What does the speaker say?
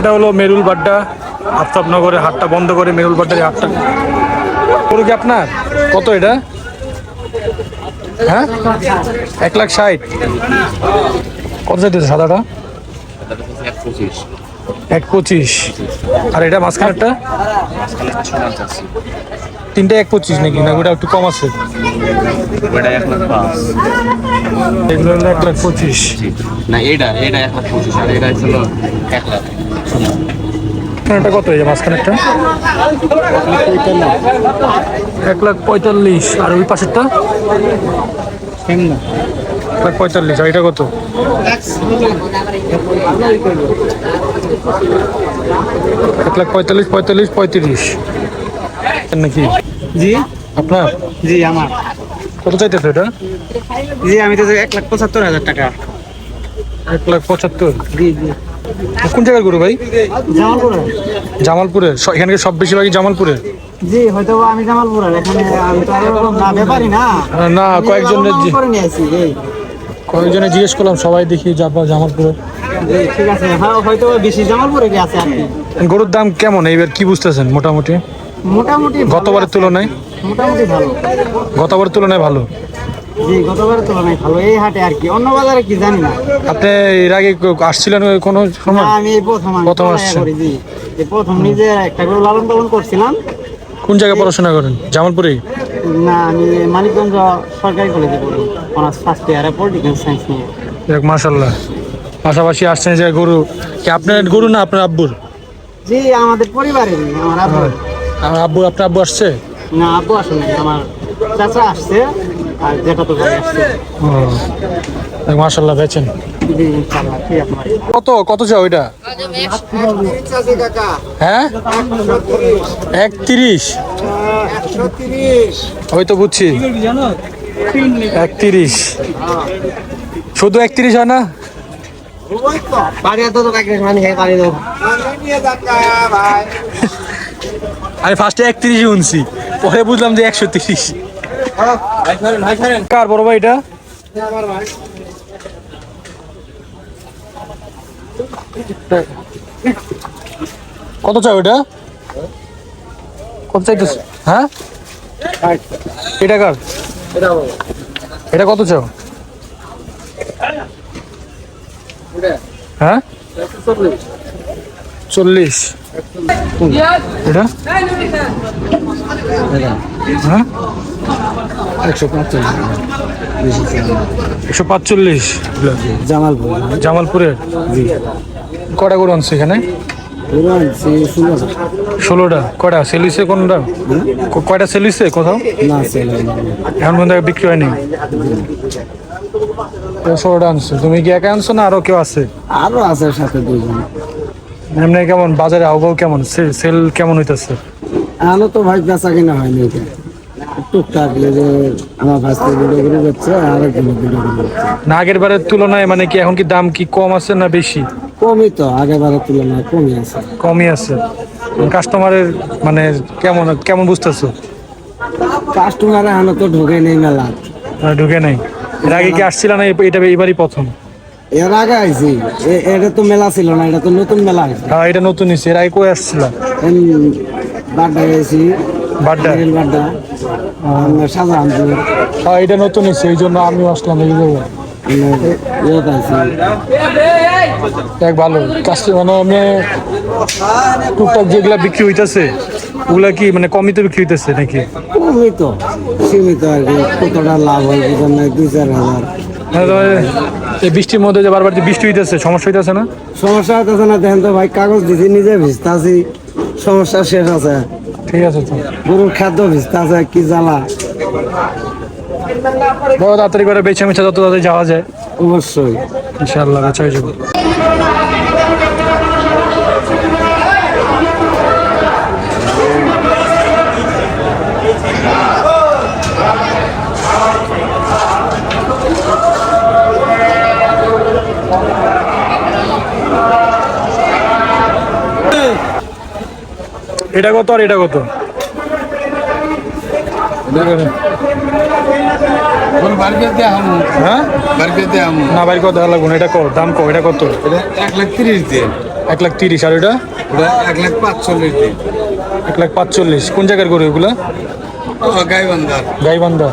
এটা হলো মেরুল বাড্ডা আফতাবনগরের হাটটা বন্ধ করে মেরুল বাড্ডার হাটটা। গরু কি আপনার? কত এটা? হ্যাঁ? এক লাখ ষাট। কত চাইতেছে সাদাটা? এক পঁচিশ। আর এটা মাঝখানেরটা? তিনটা এক পঁচিশ নাকি? না ওটা একটু কম আছে। এগুলো হলো এক লাখ পঁচিশ। না এটা এটা এক লাখ পঁচিশ আর এটা ছিল এক লাখ। এটা কত এই যে মাঝখানেরটা এক লাখ পঁয়তাল্লিশ আর ওই পাশেরটা? এক লাখ পঁয়তাল্লিশ আর এটা কত? এক লাখ পঁয়তাল্লিশ পঁয়তাল্লিশ পঁয়ত্রিশ। নাকি? জি। আপনার? জি আমার। কত চাইতেছে এটা? জি আমি তো এক লাখ পঁচাত্তর হাজার টাকা। এক লাখ পঁচাত্তর? জি জি। কোন জায়গার গরু ভাই? জামালপুরে। এখানকার সব বেশিরভাগই জামালপুরের জি হয়তো আমি জামালপুরের। এখানে আমি তো না ব্যাপারই না। না কয়েকজনের কয়েকজনে জিজ্ঞেস করলাম সবাই দেখি যাবা জামালপুরে। ঠিক আছে। হ্যাঁ হয়তো বেশি জামালপুরে আছে আর গরুর দাম কেমন? এইবার কি বুঝতেছেন মোটামুটি? মোটামুটি গতবারের তুলনায়? মোটামুটি ভালো। গতবারের তুলনায় ভালো? জি গতবারের তুলনায় ভালো। এই হাটে আর কি। অন্য বাজারে কি জানি না। আপনি এর আগে আসছিলেন কোনো সময়? আমি এই প্রথম আমি প্রথম আসছেন। জি এই প্রথম নিজে একটা করে লালন পালন করছিলাম। কোন জায়গায় পড়াশোনা করেন? না আমি মানিকগঞ্জ সরকারি কলেজে পড়ি। অনার্স ফার্স্ট ইয়ারে পলিটিক্যাল সায়েন্স নিয়ে। দেখ মাশাল্লাহ পাশাপাশি আসছেন যে গরু। কি আপনার গরু না আপনার আব্বুর? জি আমাদের পরিবারেরই আমার আব্বু আমার আব্বু আপনার আব্বু আসছে? না আব্বু আসে নাই আমার চাচা আসছে আর যেটা তো ভাই আসছে। মাশাল্লাহ কত কত চাও ওইটা হ্যাঁ? একত্রিশ। ওই তো বুঝছি। একত্রিশ। শুধু একত্রিশ হয় না? বাড়ি তো তো কাকে মানে খাই বাড়ি দাও আমি ফার্স্টে একত্রিশই শুনছি পরে বুঝলাম যে একশো তিরিশ। কার বড় ভাই এটা? কত চাও এটা? কত চাইতেছ? হ্যাঁ? এটা কার? এটা কত চাও? হ্যাঁ? চল্লিশ এটা? হ্যাঁ? একশো পাঁচচল্লিশ। একশো পাঁচচল্লিশ জামালপুর? জামালপুরের কটা গরু আনছে এখানে? ষোলোটা। কটা সেলিসে কোনটা? কয়টা সেলিসে কোথাও? এখন পর্যন্ত বিক্রি হয়নি? ষোলোটা আনছো। তুমি কি একা আনছো না আরও কেউ আছে? আরও আছে সাথে দুইজন। এমনি কেমন বাজারে আবহাওয়া কেমন? সেল কেমন হইতেছে? আলো তো ভাই বেচা কিনা হয়নি এটা টুকটাক যে আমার ভাস্তে ভিডিও করে যাচ্ছে আর একজন ভিডিও করে না আগের বারের তুলনায় মানে কি এখন কি দাম কি কম আছে না বেশি? কমই তো আগেবারের তুলনায় কমই আছে। কমই আছে। কাস্টমারের মানে কেমন কেমন বুঝতেছো? কাস্টমার এখনও তো ঢুকে নেই মেলা মানে ঢুকে নাই। এর আগে কি আসছিল না এটা এবারই প্রথম? এর আগে আইছি। এটা তো মেলা ছিল না এটা তো নতুন মেলা হয়েছে হ্যাঁ এটা নতুন হয়েছে এর আগে কই আসছিল? বাড্ডা গেছি বাড্ডা বাড্ডা শাহজাহানপুর। হ্যাঁ এটা নতুন হয়েছে এই জন্য আমিও আসলাম এই জায়গায়। আমরা এক ভালো। কাস্টমার মানে আমি টুকটাক যেগুলা বিক্রি হইতেছে ওগুলা কি মানে কমিতে বিক্রি হইতেছে নাকি? কমই তো সীমিত আর কি কতটা লাভ হয় দুই চার হাজার। এই বৃষ্টির মধ্যে যে বারবার যে বৃষ্টি হইতেছে সমস্যা হইতেছে না? সমস্যা হইতেছে না দেখেন তো ভাই কাগজ দিছি নিজে ভিজতাছি সমস্যা শেষ আছে। ঠিক আছে তো। গরুর খাদ্য ভিজতাছে কি জ্বালা। বড় তাড়াতাড়ি করে বেছে মিছে যত তাড়াতাড়ি যাওয়া যায়। অবশ্যই। ইনশাআল্লাহ বেচা হয়ে এটা কত আর এটা কত? হ্যাঁ? না লাগবো না এটা কত? দাম এটা কত? এক লাখ তিরিশ দিয়ে। এক লাখ তিরিশ। আর ওটা এক লাখ পাঁচচল্লিশ এক লাখ পাঁচচল্লিশ। কোন জায়গার গরু এগুলা? গাইবান্ধার গাইবান্ধা।